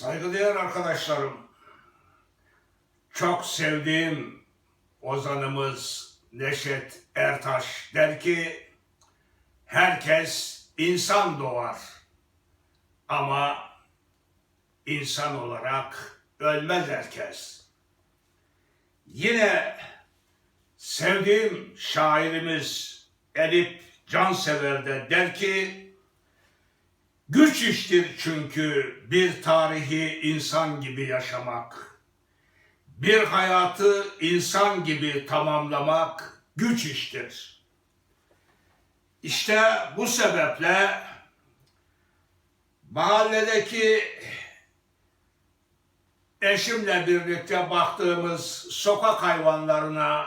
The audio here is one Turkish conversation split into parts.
Saygıdeğer arkadaşlarım, çok sevdiğim ozanımız Neşet Ertaş der ki, herkes insan doğar ama insan olarak ölmez herkes. Yine sevdiğim şairimiz Elif Cansever de der ki, Güç iştir çünkü bir tarihi insan gibi yaşamak. Bir hayatı insan gibi tamamlamak güç iştir. İşte bu sebeple mahalledeki eşimle birlikte baktığımız sokak hayvanlarına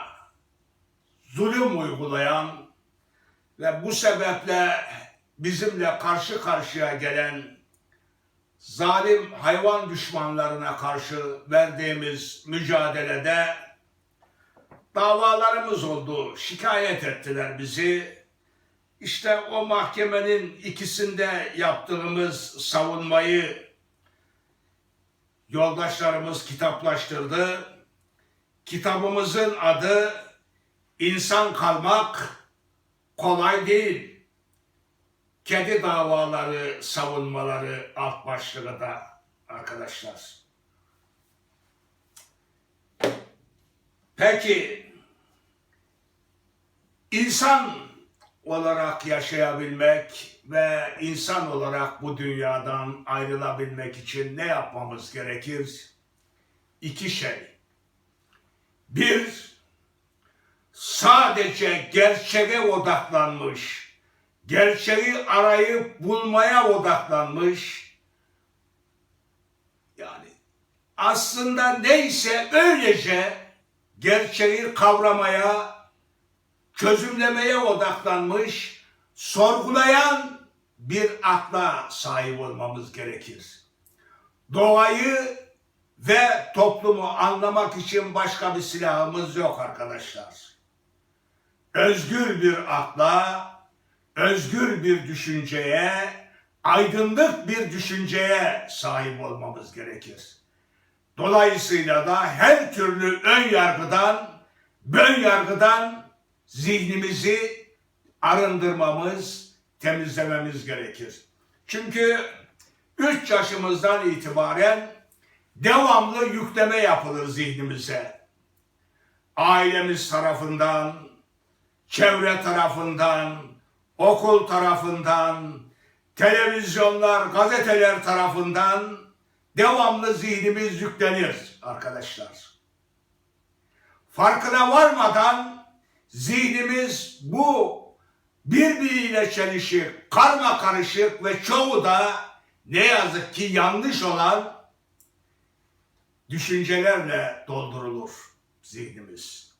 zulüm uygulayan ve bu sebeple bizimle karşı karşıya gelen zalim hayvan düşmanlarına karşı verdiğimiz mücadelede davalarımız oldu. Şikayet ettiler bizi. İşte o mahkemenin ikisinde yaptığımız savunmayı yoldaşlarımız kitaplaştırdı. Kitabımızın adı İnsan kalmak kolay değil kedi davaları savunmaları alt başlığı da arkadaşlar. Peki insan olarak yaşayabilmek ve insan olarak bu dünyadan ayrılabilmek için ne yapmamız gerekir? İki şey. Bir, sadece gerçeğe odaklanmış, gerçeği arayıp bulmaya odaklanmış. Yani aslında neyse öylece gerçeği kavramaya, çözümlemeye odaklanmış, sorgulayan bir akla sahip olmamız gerekir. Doğayı ve toplumu anlamak için başka bir silahımız yok arkadaşlar. Özgür bir akla, özgür bir düşünceye, aydınlık bir düşünceye sahip olmamız gerekir. Dolayısıyla da her türlü ön yargıdan, bön yargıdan zihnimizi arındırmamız, temizlememiz gerekir. Çünkü 3 yaşımızdan itibaren devamlı yükleme yapılır zihnimize. Ailemiz tarafından, çevre tarafından, okul tarafından, televizyonlar, gazeteler tarafından devamlı zihnimiz yüklenir arkadaşlar. Farkına varmadan zihnimiz bu birbiriyle çelişik, karma karışık ve çoğu da ne yazık ki yanlış olan düşüncelerle doldurulur zihnimiz.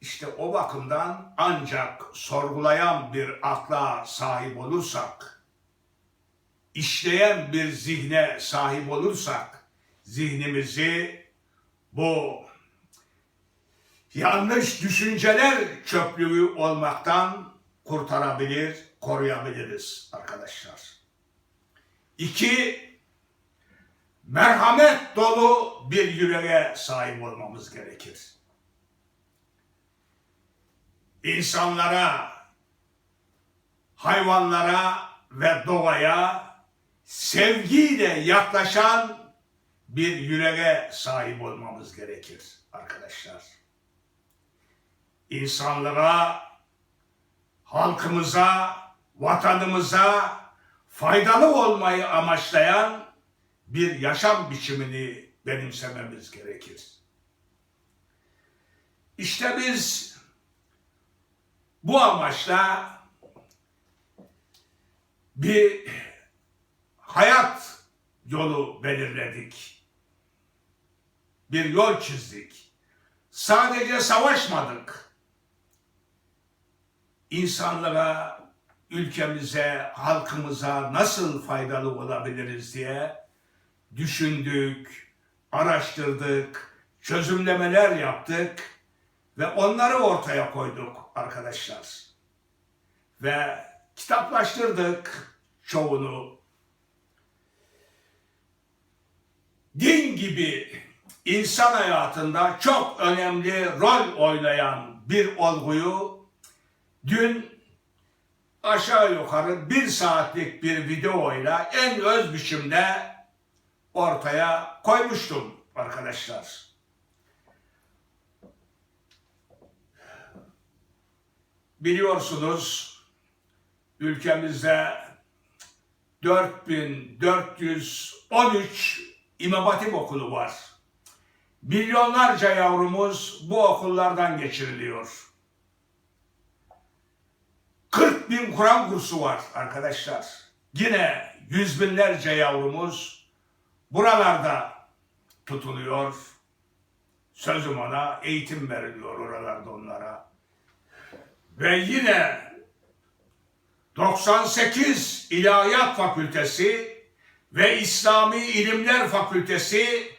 İşte o bakımdan ancak sorgulayan bir akla sahip olursak, işleyen bir zihne sahip olursak, zihnimizi bu yanlış düşünceler çöplüğü olmaktan kurtarabilir, koruyabiliriz arkadaşlar. İki, merhamet dolu bir yüreğe sahip olmamız gerekir insanlara, hayvanlara ve doğaya sevgiyle yaklaşan bir yüreğe sahip olmamız gerekir arkadaşlar. İnsanlara, halkımıza, vatanımıza faydalı olmayı amaçlayan bir yaşam biçimini benimsememiz gerekir. İşte biz bu amaçla bir hayat yolu belirledik. Bir yol çizdik. Sadece savaşmadık. İnsanlara, ülkemize, halkımıza nasıl faydalı olabiliriz diye düşündük, araştırdık, çözümlemeler yaptık ve onları ortaya koyduk arkadaşlar. Ve kitaplaştırdık çoğunu. gibi insan hayatında çok önemli rol oynayan bir olguyu dün aşağı yukarı bir saatlik bir videoyla en öz biçimde ortaya koymuştum arkadaşlar. Biliyorsunuz ülkemizde 4413 İmam Hatip okulu var. Milyonlarca yavrumuz bu okullardan geçiriliyor. 40 bin Kur'an kursu var arkadaşlar. Yine yüz binlerce yavrumuz buralarda tutuluyor. Sözüm ona eğitim veriliyor oralarda onlara. Ve yine 98 İlahiyat Fakültesi ve İslami İlimler Fakültesi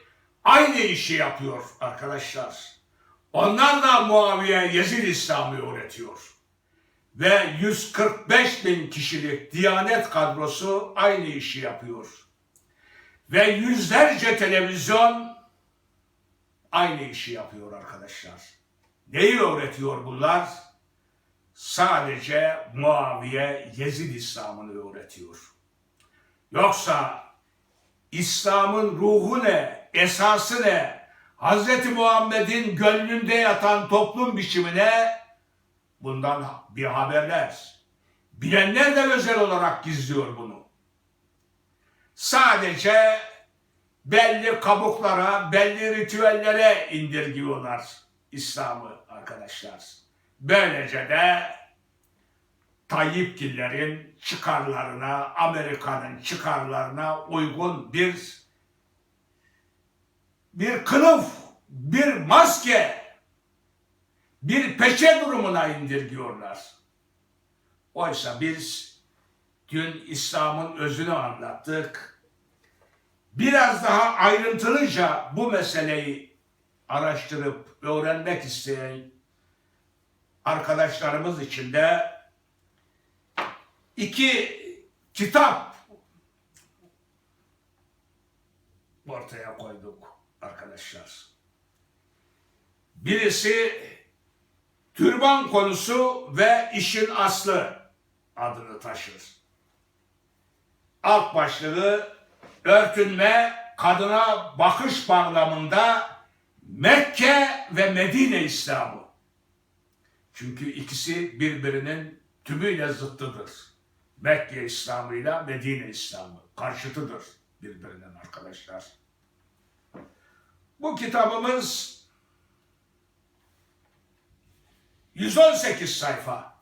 aynı işi yapıyor arkadaşlar. Onlar da Muaviye Yezid İslam'ı öğretiyor. Ve 145 bin kişilik Diyanet kadrosu aynı işi yapıyor. Ve yüzlerce televizyon aynı işi yapıyor arkadaşlar. Neyi öğretiyor bunlar? Sadece Muaviye Yezid İslam'ını öğretiyor. Yoksa İslam'ın ruhu ne, esası ne, Hz. Muhammed'in gönlünde yatan toplum biçimine bundan bir haberler. Bilenler de özel olarak gizliyor bunu. Sadece belli kabuklara, belli ritüellere indirgiyorlar İslam'ı arkadaşlar. Böylece de Tayyipgillerin çıkarlarına, Amerika'nın çıkarlarına uygun bir bir kılıf, bir maske, bir peçe durumuna indirgiyorlar. Oysa biz dün İslam'ın özünü anlattık. Biraz daha ayrıntılıca bu meseleyi araştırıp öğrenmek isteyen arkadaşlarımız için de iki kitap ortaya koyduk arkadaşlar. Birisi türban konusu ve işin aslı adını taşır. Alt başlığı örtünme kadına bakış bağlamında Mekke ve Medine İslamı. Çünkü ikisi birbirinin tümüyle zıttıdır. Mekke İslamı ile Medine İslamı karşıtıdır birbirinin arkadaşlar. Bu kitabımız 118 sayfa.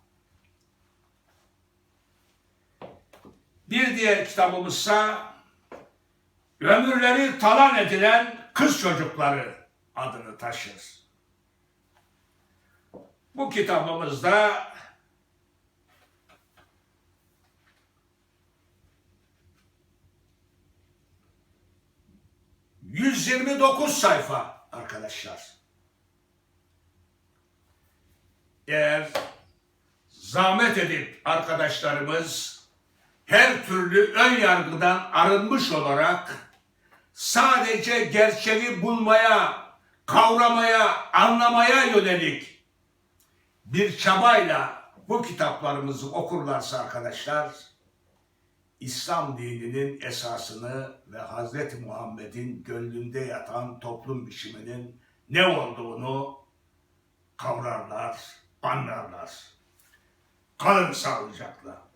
Bir diğer kitabımızsa Ömürleri talan edilen kız çocukları adını taşır. Bu kitabımızda ...129 sayfa arkadaşlar. Eğer zahmet edip arkadaşlarımız her türlü ön yargıdan arınmış olarak sadece gerçeği bulmaya, kavramaya, anlamaya yönelik bir çabayla bu kitaplarımızı okurlarsa arkadaşlar, İslam dininin esasını ve Hazreti Muhammed'in gönlünde yatan toplum biçiminin ne olduğunu kavrarlar, anlarlar. Kalın sağlıcakla.